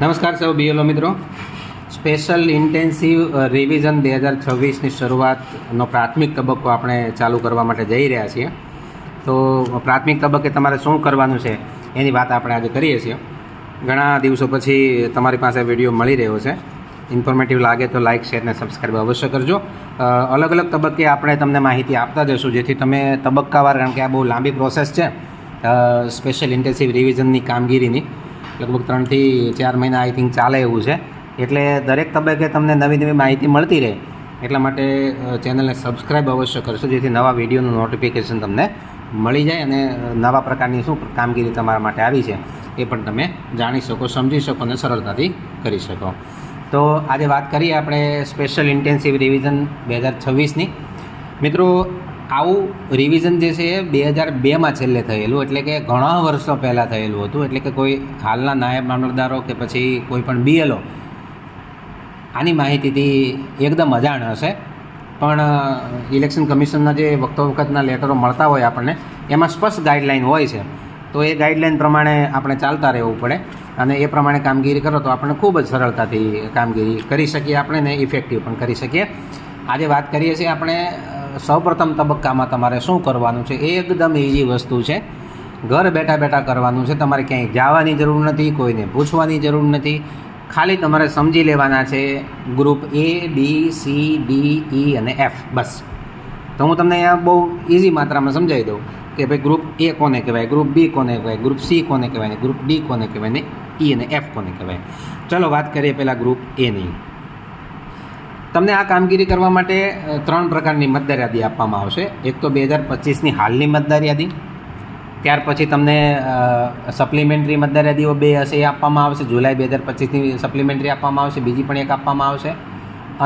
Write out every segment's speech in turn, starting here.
નમસ્કાર સૌ બીએલઓ મિત્રો. સ્પેશિયલ ઇન્ટેન્સિવ રિવિઝન બે હજાર છવ્વીસની શરૂઆતનો પ્રાથમિક તબક્કો આપણે ચાલુ કરવા માટે જઈ રહ્યા છીએ. તો, પ્રાથમિક તબક્કે તમારે શું કરવાનું છે એની વાત આપણે આજે કરીએ છીએ. ઘણા દિવસો પછી તમારી પાસે વીડિયો મળી રહ્યો છે. ઇન્ફોર્મેટિવ લાગે તો લાઇક શેર અને સબસ્ક્રાઈબ અવશ્ય કરજો. અલગ અલગ તબક્કે આપણે તમને માહિતી આપતા જશું જેથી તમે તબક્કાવાર, કારણ કે આ બહુ લાંબી પ્રોસેસ છે સ્પેશિયલ ઇન્ટેન્સિવ રિવિઝનની કામગીરીની. લગભગ ત્રણથી ચાર મહિના આઈ થિંક ચાલે એવું છે. એટલે દરેક તબક્કે તમને નવી નવી માહિતી મળતી રહે. એટલા માટે ચેનલને સબસ્ક્રાઈબ અવશ્ય કરશો, જેથી નવા વિડીયોનું નોટિફિકેશન તમને મળી જાય અને નવા પ્રકારની શું કામગીરી તમારા માટે આવી છે, એ પણ તમે જાણી શકો, સમજી શકો અને સરળતાથી કરી શકો. તો આજે વાત કરીએ આપણે સ્પેશિયલ ઇન્ટેન્સિવ રિવિઝન બે હજાર છવ્વીસની. મિત્રો આવું રિવિઝન જે છે એ બે હજાર બેમાં છેલ્લે થયેલું, એટલે કે ઘણા વર્ષો પહેલાં થયેલું હતું, એટલે કે કોઈ હાલના નાયબ મામલતદારો કે પછી કોઈ પણ બીએલઓ આની માહિતીથી એકદમ અજાણ હશે. પણ ઇલેક્શન કમિશનના જે વખતો વખતના લેટરો મળતા હોય આપણને, એમાં સ્પષ્ટ ગાઈડલાઇન હોય છે. તો એ ગાઈડલાઇન પ્રમાણે આપણે ચાલતા રહેવું પડે. અને એ પ્રમાણે કામગીરી કરો તો આપણે ખૂબ જ સરળતાથી કામગીરી કરી શકીએ આપણે ને ઇફેક્ટિવ પણ કરી શકીએ. આજે વાત કરીએ છીએ આપણે સૌપ્રથમ તબક્કામાં તમારે શું કરવાનું છે? એ એકદમ ઇઝી વસ્તુ છે. ઘર બેઠા બેઠા કરવાનું છે. તમારે ક્યાંય જવાની જરૂર નથી, કોઈને પૂછવાની જરૂર નથી. ખાલી તમારે સમજી લેવાના છે group A B C D E અને એફ બસ. તો હું તમને અહીંયા બહુ ઇઝી માત્રામાં સમજાવી દઉં કે ભાઈ ગ્રુપ એ કોને કહેવાય ગ્રુપ બી કોને કહેવાય ગ્રુપ સી કોને કહેવાય ને ગ્રુપ ડી કોને કહેવાય ને ઈ અને એફ કોને કહેવાય. ચલો વાત કરીએ પહેલાં ગ્રુપ એની તમને આ કામગીરી કરવા માટે ત્રણ પ્રકારની મતદાર યાદી આપવામાં આવશે. એક તો બે હજાર પચીસની હાલની મતદાર યાદી ત્યાર પછી તમને સપ્લિમેન્ટરી મતદાર યાદીઓ બે હશે એ આપવામાં આવશે, જુલાઈ બે હજાર પચીસની સપ્લિમેન્ટરી આપવામાં આવશે, બીજી પણ એક આપવામાં આવશે.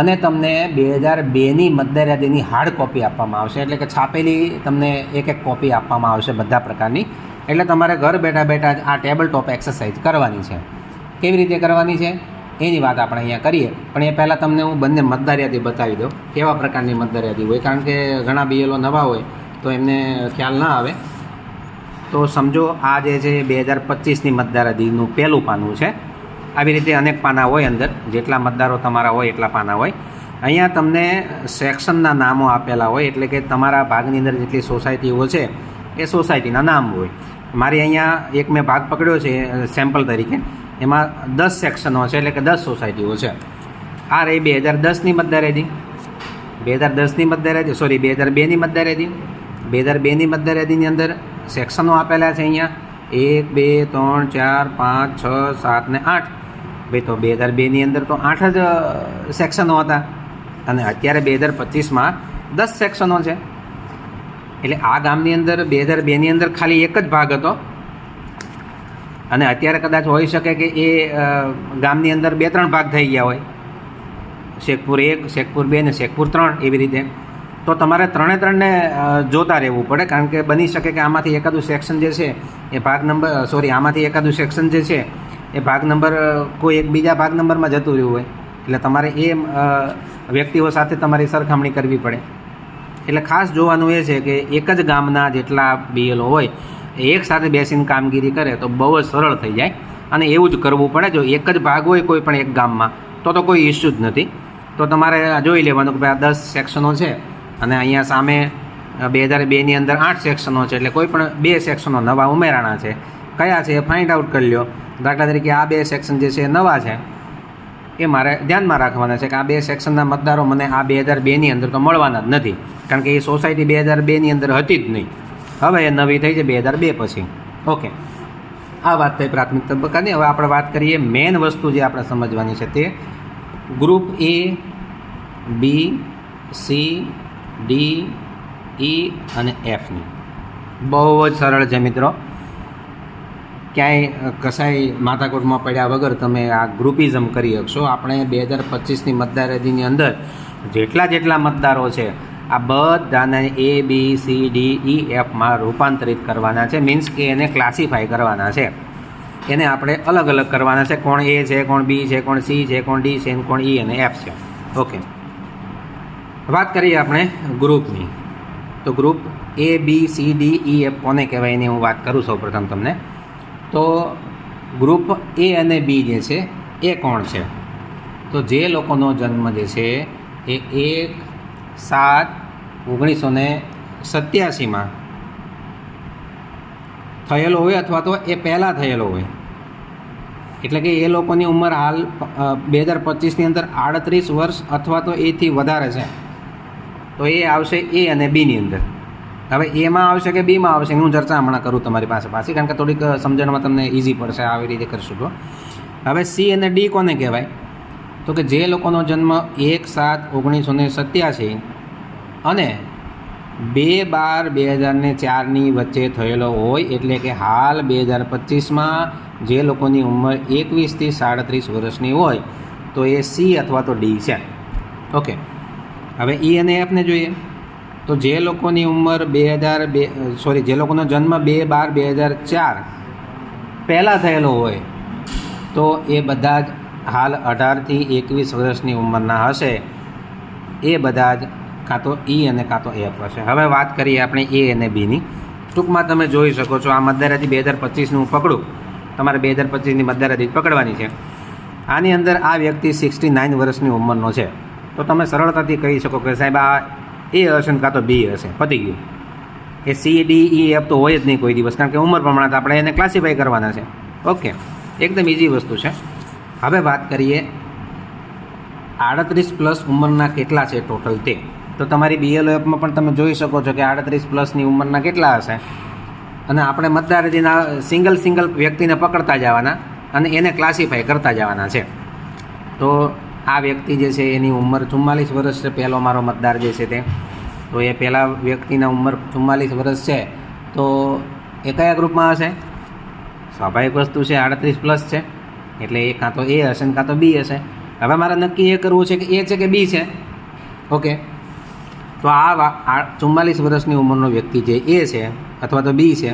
અને તમને બે હજાર બેની મતદાર યાદીની હાર્ડ કોપી આપવામાં આવશે, એટલે કે છાપેલી તમને એક એક કોપી આપવામાં આવશે બધા પ્રકારની. એટલે તમારે ઘર બેઠા બેઠા આ ટેબલ ટોપ એક્સરસાઇઝ કરવાની છે. કેવી રીતે કરવાની છે? એની વાત આપણે અહીંયા કરીએ. પણ એ પહેલાં તમને હું બંને મતદાર બતાવી દઉં, કેવા પ્રકારની મતદાર હોય. કારણ કે ઘણા બીએલઓ નવા હોય, તો એમને ખ્યાલ ના આવે. તો સમજો, આ જે છે બે હજાર પચીસની મતદાર યાદીનું પહેલું પાનું છે. આવી રીતે અનેક પાના હોય અંદર. જેટલા મતદારો તમારા હોય, એટલા પાના હોય. અહીંયા તમને સેક્શનના નામો આપેલા હોય, એટલે કે તમારા ભાગની અંદર જેટલી સોસાયટીઓ છે, એ સોસાયટીના નામ હોય. મારી અહીંયા એક મેં ભાગ પકડ્યો છે, સેમ્પલ તરીકે. એમાં દસ સેક્શનો છે, એટલે કે દસ સોસાયટીઓ છે. આ રહી બે હજાર દસની મતદાર યાદી બે હજાર દસની મતદાર સોરી બે હજાર બેની મતદાર યાદી બે હજાર બેની મતદાર યાદીની અંદર સેક્શનો આપેલા છે અહીંયા. એક, બે, ત્રણ, ચાર, પાંચ, છ, સાત ને આઠ. ભાઈ, તો બે હજાર બેની અંદર તો આઠ જ સેક્શનો હતા. અને અત્યારે બે હજાર પચીસમાં દસ સેક્શનો છે. એટલે આ ગામની અંદર બે હજાર બેની અંદર ખાલી એક જ ભાગ હતો. અને અત્યારે કદાચ હોઈ શકે કે એ ગામની અંદર બે ત્રણ ભાગ થઈ ગયા હોય. શેખપુર એક, શેખપુર બે ને શેખપુર ત્રણ એવી રીતે. તો તમારે ત્રણે ત્રણને જોતા રહેવું પડે કારણ કે બની શકે કે આમાંથી એકાદું સેક્શન જે છે, એ ભાગ નંબર સોરી, આમાંથી એકાદું સેક્શન જે છે, એ ભાગ નંબર કોઈ એક બીજા ભાગ નંબરમાં જતું રહ્યું હોય. એટલે તમારે એ વ્યક્તિઓ સાથે તમારી સરખામણી કરવી પડે. એટલે ખાસ જોવાનું એ છે કે એક જ ગામના જેટલા બીએલઓ હોય એક સાથે બેસીને કામગીરી કરે તો બહુ જ સરળ થઈ જાય. અને એવું જ કરવું પડે, જો એક જ ભાગ હોય કોઈ પણ એક ગામમાં, તો તો કોઈ ઇસ્યુ જ નથી. તો તમારે જોઈ લેવાનું કે ભાઈ આ દસ સેક્શનો છે અને અહીંયા સામે બે હજાર બેની અંદર આઠ સેક્શનો છે એટલે કોઈ પણ બે સેક્શનો નવા ઉમેરાણા છે. કયા છે એ ફાઇન્ડ આઉટ કરી લ્યો. દાખલા તરીકે આ બે સેક્શન જે છે એ નવા છે. એ મારે ધ્યાનમાં રાખવાના છે કે આ બે સેક્શનના મતદારો મને આ બે હજાર બેની અંદર તો મળવાના જ નથી. કારણ કે એ સોસાયટી બે હજાર બેની અંદર હતી જ નહીં. હવે એ નવી થઈ છે બે હજાર બે પછી. ઓકે. આ વાત થઈ પ્રાથમિક તબક્કાની. હવે આપણે વાત કરીએ મેઇન વસ્તુ જે આપણે સમજવાની છે તે group A, B, C, D, E અને એફની બહુ જ સરળ છે મિત્રો. ક્યાંય કસાય માથાકૂટમાં પડ્યા વગર તમે આ ગ્રુપિઝમ કરી શકશો. આપણે બે હજાર પચીસની મતદાર યાદીની અંદર જેટલા જેટલા મતદારો છે આ બધાને એ બી સી ડી ઈ એફમાં રૂપાંતરિત કરવાના છે. મીન્સ કે એને ક્લાસિફાય કરવાના છે. એને આપણે અલગ અલગ કરવાના છે. કોણ એ છે, કોણ બી છે, કોણ સી છે, કોણ ડી છે કોણ ઈ અને એફ છે. ઓકે વાત કરીએ આપણે ગ્રુપની તો group A B C D E F કોને કહેવાય એની હું વાત કરું સૌ પ્રથમ તમને. તો ગ્રુપ એ અને બી જે છે, એ કોણ છે? તો જે લોકોનો જન્મ જે છે, એ એક સાત ઓગણીસો ને સત્યાસીમાં. થયેલો હોય અથવા તો એ પહેલાં થયેલો હોય. એટલે કે એ લોકોની ઉંમર હાલ બે હજાર પચીસની અંદર આડત્રીસ વર્ષ અથવા તો એથી વધારે છે. તો એ આવશે એ અને બીની અંદર. હવે એમાં આવશે કે બીમાં આવશે હું ચર્ચા હમણાં કરું તમારી પાસે પાછી, કારણ કે થોડીક સમજણમાં તમને ઇઝી પડશે, આવી રીતે કરશું તો. હવે સી અને ડી કોને કહેવાય? તો કે જે લોકોનો જન્મ એક સાત ઓગણીસો ને સત્યાસી અને બે બાર બે હજાર ને ચારની વચ્ચે થયેલો હોય એટલે કે હાલ બે હજાર પચીસમાં જે લોકોની ઉંમર એકવીસથી સાડત્રીસ વર્ષની હોય, તો એ સી અથવા તો ડી છે. ઓકે. હવે ઈ અને એફને જોઈએ. તો જે લોકોની ઉંમર બે હજાર બે, સોરી, જે લોકોનો જન્મ બે બાર બે હજાર ચાર પહેલાં થયેલો હોય, તો એ બધા જ હાલ અઢારથી એકવીસ વર્ષની ઉંમરના હશે. એ બધા જ કાં તો ઈ અને કાં તો એફ હશે. હવે વાત કરીએ આપણે એ અને બીની ટૂંકમાં તમે જોઈ શકો છો, આ મતદાર બે હજાર પચીસનું પકડું. તમારે બે હજાર પચીસની મતદાર પકડવાની છે. આની અંદર આ વ્યક્તિ સિક્સટી નાઇન વર્ષની ઉંમરનો છે. તો તમે સરળતાથી કહી શકો કે સાહેબ આ એ હશે ને કાં તો બી હશે. પતી ગયું. A C, D, E, F તો હોય જ નહીં કોઈ દિવસ. કારણ કે ઉંમર પ્રમાણે આપણે એને ક્લાસિફાઈ કરવાના છે. ઓકે. એકદમ ઇઝી વસ્તુ છે. હવે વાત કરીએ આડત્રીસ પ્લસ ઉંમરના કેટલા છે ટોટલ તે? તો તમારી બીએલઓએફમાં પણ તમે જોઈ શકો છો કે આડત્રીસ પ્લસની ઉંમરના કેટલા હશે. અને આપણે મતદાર યાદીના સિંગલ સિંગલ વ્યક્તિને પકડતા જવાના અને એને ક્લાસિફાય કરતા જવાના છે. તો આ વ્યક્તિ જે છે એની ઉંમર ચુમ્માલીસ વર્ષ છે, પહેલો મારો મતદાર જે છે તે. તો એ પહેલા વ્યક્તિના ઉંમર ચુમ્માલીસ વર્ષ છે. તો એ કયા ગ્રુપમાં હશે? સ્વાભાવિક વસ્તુ છે આડત્રીસ પ્લસ છે. એટલે એ કાં તો એ હશે ને કાં તો બી હશે. હવે મારે નક્કી એ કરવું છે કે એ છે કે બી છે? ઓકે. તો આ ચુમ્માલીસ વર્ષની ઉંમરનો વ્યક્તિ જે એ છે અથવા તો બી છે,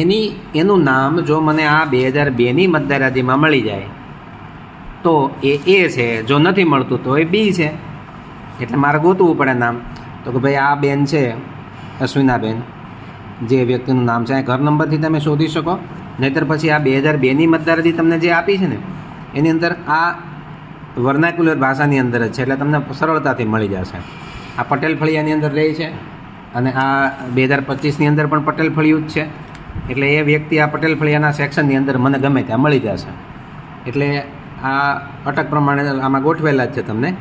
એની એનું નામ જો મને આ બે હજાર બેની મતદાર યાદીમાં મળી જાય, તો એ એ છે. જો નથી મળતું, તો એ બી છે. એટલે મારે ગોતવું પડે નામ. તો કે ભાઈ આ બેન છે, અશ્વિનાબેન, જે વ્યક્તિનું નામ છે. ઘર નંબરથી તમે શોધી શકો. નહીતર પછી આ બે હજાર બેની મતદાર તમને જે આપી છે ને, એની અંદર આ વર્નાક્યુલર ભાષાની અંદર જ છે, એટલે તમને સરળતાથી મળી જશે. આ પટેલ ફળિયાની અંદર રહે છે અને આ બે હજાર પચીસની અંદર પણ પટેલ ફળિયું જ છે. એટલે એ વ્યક્તિ આ પટેલ ફળિયાના સેક્શનની અંદર મને ગમે ત્યાં મળી જશે. એટલે આ અટક પ્રમાણે આમાં ગોઠવેલા જ છે તમને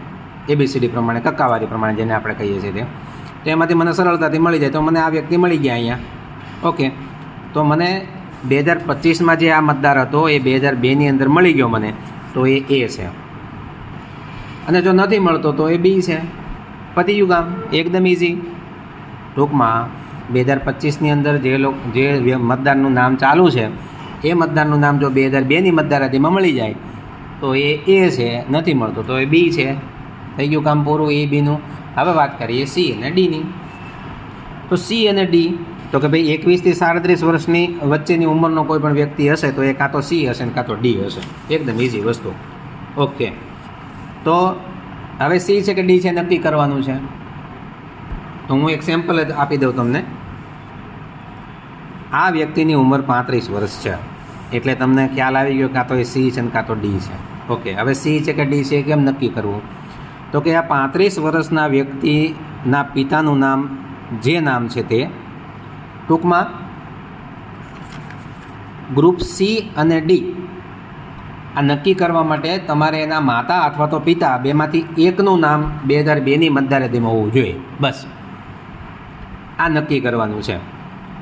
એબીસીડી પ્રમાણે, કક્કાવારી પ્રમાણે જેને આપણે કહીએ છીએ તે. તો એમાંથી મને સરળતાથી મળી જાય. તો મને આ વ્યક્તિ મળી ગયા અહીંયા. ઓકે. તો મને બે હજાર પચીસમાં જે આ મતદાર હતો, એ બે હજાર બેની અંદર મળી ગયો મને. તો એ એ છે. અને જો નથી મળતો, તો એ બી છે. પતી કામ એકદમ ઇઝી ટૂંકમાં બે હજાર પચીસની અંદર જે લોક, જે મતદારનું નામ ચાલુ છે, એ મતદારનું નામ જો બે હજાર બેની મતદાર યાદીમાં મળી જાય, તો એ એ છે, નથી મળતો, તો એ બી છે. થઈ ગયું કામ પૂરું એ બીનું. હવે વાત કરીએ સી અને ડીની. તો સી અને ડી તો કે ભાઈ એકવીસથી સાડત્રીસ વર્ષની વચ્ચેની ઉંમરનો કોઈ પણ વ્યક્તિ હશે તો એ કાં તો સી હશે ને કાં તો ડી હશે. એકદમ ઇઝી વસ્તુ. ઓકે તો હવે સી છે કે ડી છે નક્કી કરવાનું છે? તો હું એક સેમ્પલ જ આપી દઉં તમને. આ વ્યક્તિની ઉંમર પાંત્રીસ વર્ષ છે. એટલે તમને ખ્યાલ આવી ગયો કાં તો એ સી છે ને કાં તો ડી છે. ઓકે હવે સી છે કે ડી છે કેમ નક્કી કરવું? તો કે આ પાંત્રીસ વર્ષના વ્યક્તિના પિતાનું નામ જે નામ છે તે ટૂંકમાં ગ્રુપ સી અને ડી આ નક્કી કરવા માટે તમારે એના માતા અથવા તો પિતા બેમાંથી એકનું નામ બે હજાર બેની મતદારયાદીમાં હોવું જોઈએ. બસ. આ નક્કી કરવાનું છે.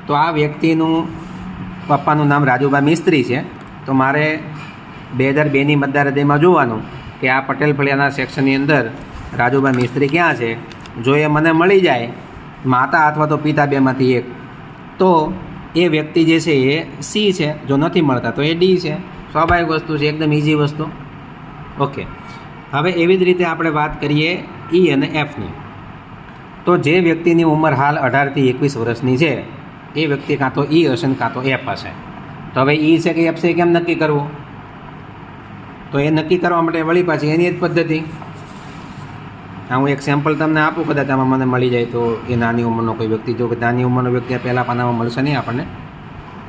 તો આ વ્યક્તિનું પપ્પાનું નામ રાજુભા મિસ્ત્રી છે. તો મારે બે હજાર બેની મતદારયાદીમાં જોવાનું કે આ પટેલ ફળિયાના સેક્શનની અંદર રાજુભા મિસ્ત્રી ક્યાં છે? જો એ મને મળી જાય, માતા અથવા તો પિતા બેમાંથી એક. તો એ વ્યક્તિ જે છે એ સી છે, જો નથી મળતા તો એ ડી છે. સ્વાભાવિક વસ્તુ છે, એકદમ ઇઝી વસ્તુ. ઓકે હવે એવી જ રીતે આપણે વાત કરીએ ઈ અને એફની તો જે વ્યક્તિની ઉંમર હાલ અઢારથી એકવીસ વર્ષની છે, એ વ્યક્તિ કાં તો ઈ હશે ને કાં તો એફ હશે. તો હવે ઈ છે કે એફ છે કેમ નક્કી કરવું? તો એ નક્કી કરવા માટે વળી પાછી એની જ પદ્ધતિ. હું એક સેમ્પલ તમને આપું, કદાચ આમાં મને મળી જાય તો એ નાની ઉંમરનો કોઈ વ્યક્તિ, જો કે નાની ઉંમરનો વ્યક્તિ પહેલાં પાનામાં મળશે નહીં આપણને.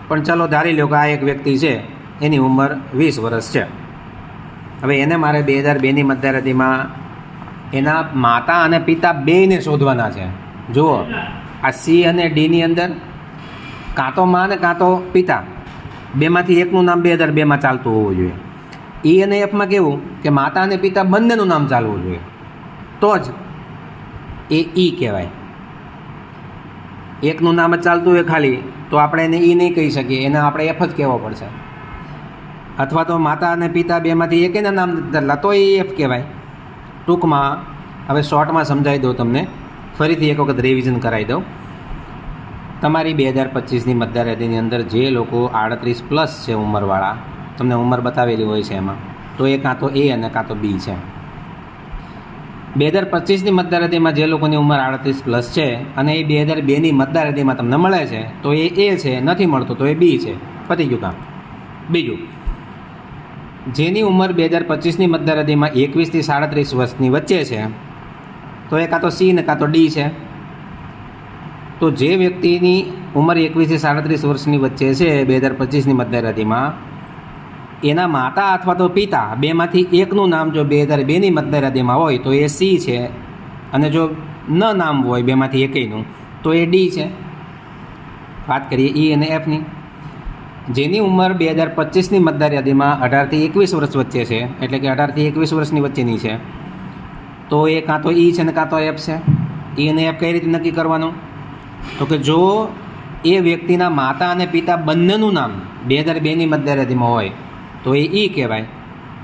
પણ ચલો ધારી લો કે આ એક વ્યક્તિ છે, એની ઉંમર વીસ વર્ષ છે. હવે એને મારે બે હજાર બેની મતદાર એના માતા અને પિતા બેને શોધવાના છે. જુઓ, આ સી અને ડીની અંદર કાં તો મા અને કાં તો પિતા. બેમાંથી એકનું નામ બે હજાર બેમાં ચાલતું હોવું જોઈએ. ઈ અને એફમાં કેવું કે માતા અને પિતા બંનેનું નામ ચાલવું જોઈએ. તો જ એ ઈ કહેવાય. એકનું નામ જ ચાલતું હોય ખાલી, તો આપણે એને ઈ નહીં કહી શકીએ, એને આપણે એફ જ કહેવો પડશે. અથવા તો માતા અને પિતા બેમાંથી એકેના નામ ચાલલા તો એ એફ કહેવાય. ટૂંકમાં, હવે શોર્ટમાં સમજાવી દઉં તમને. ફરીથી એક વખત રિવિઝન કરાવી દઉં. તમારી બે હજાર પચીસની મતદાર અંદર જે લોકો આડત્રીસ પ્લસ છે ઉંમરવાળા, તમને ઉંમર બતાવેલી હોય છે એમાં, તો એ કાં તો એ અને કાં તો બી છે. બે હજાર પચીસની મતદાર જે લોકોની ઉંમર આડત્રીસ પ્લસ છે અને એ બે હજાર બેની મતદાર તમને મળે છે, તો એ એ છે, નથી મળતું, તો એ બી છે. પતી ગયું કામ. બીજું, જેની ઉંમર બે હજાર પચીસની મતદાર એકવીસથી સાડત્રીસ વર્ષની વચ્ચે છે, તો એ કાં તો સી ને કાં તો ડી છે. તો જે વ્યક્તિની ઉંમર એકવીસથી સાડત્રીસ વર્ષની વચ્ચે છે, બે હજાર પચીસની મતદાર એના માતા અથવા તો પિતા બેમાંથી એકનું નામ જો બે હજાર બેની મતદાર યાદીમાં હોય તો એ સી છે. અને જો ન નામ હોય બેમાંથી એકેયનું, તો એ ડી છે. વાત કરીએ ઈ અને એફની જેની ઉંમર બે હજાર પચીસની મતદાર યાદીમાં અઢારથી એકવીસ વર્ષ વચ્ચે છે, એટલે કે અઢારથી એકવીસ વર્ષની વચ્ચેની છે. તો એ કાં તો ઈ છે ને કાં તો એફ છે. ઈ અને એફ કઈ રીતે નક્કી કરવાનું? તો કે જો એ વ્યક્તિના માતા અને પિતા બંનેનું નામ બે હજાર બેની મતદાર યાદીમાં હોય તો એ ઈ કહેવાય.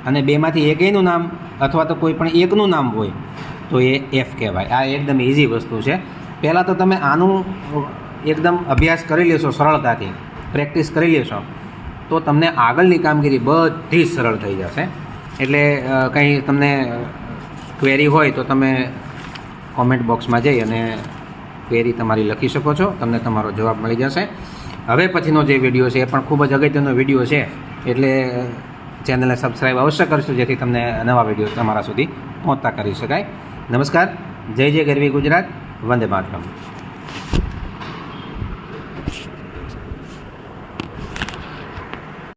અને બેમાંથી એકેયનું નામ અથવા તો કોઈ પણ એકનું નામ હોય, તો એ એફ કહેવાય. આ એકદમ ઇઝી વસ્તુ છે. પહેલાં તો તમે આનું એકદમ અભ્યાસ કરી લેશો સરળતાથી, પ્રેક્ટિસ કરી લેશો, તો તમને આગળની કામગીરી બધી જ સરળ થઈ જશે. એટલે કંઈ તમને ક્વેરી હોય તો તમે કોમેન્ટ બોક્સમાં જઈ અને ક્વેરી તમારી લખી શકો છો. તમને તમારો જવાબ મળી જશે. હવે પછીનો જે વીડિયો છે, એ પણ ખૂબ જ અગત્યનો વીડિયો છે. એટલે ચેનલને સબસ્ક્રાઈબ અવશ્ય કરશો જેથી તમને નવા વીડિયો તમારા સુધી પહોંચતા કરી શકાય. નમસ્કાર. જય જય ગરવી ગુજરાત. વંદે માતરમ.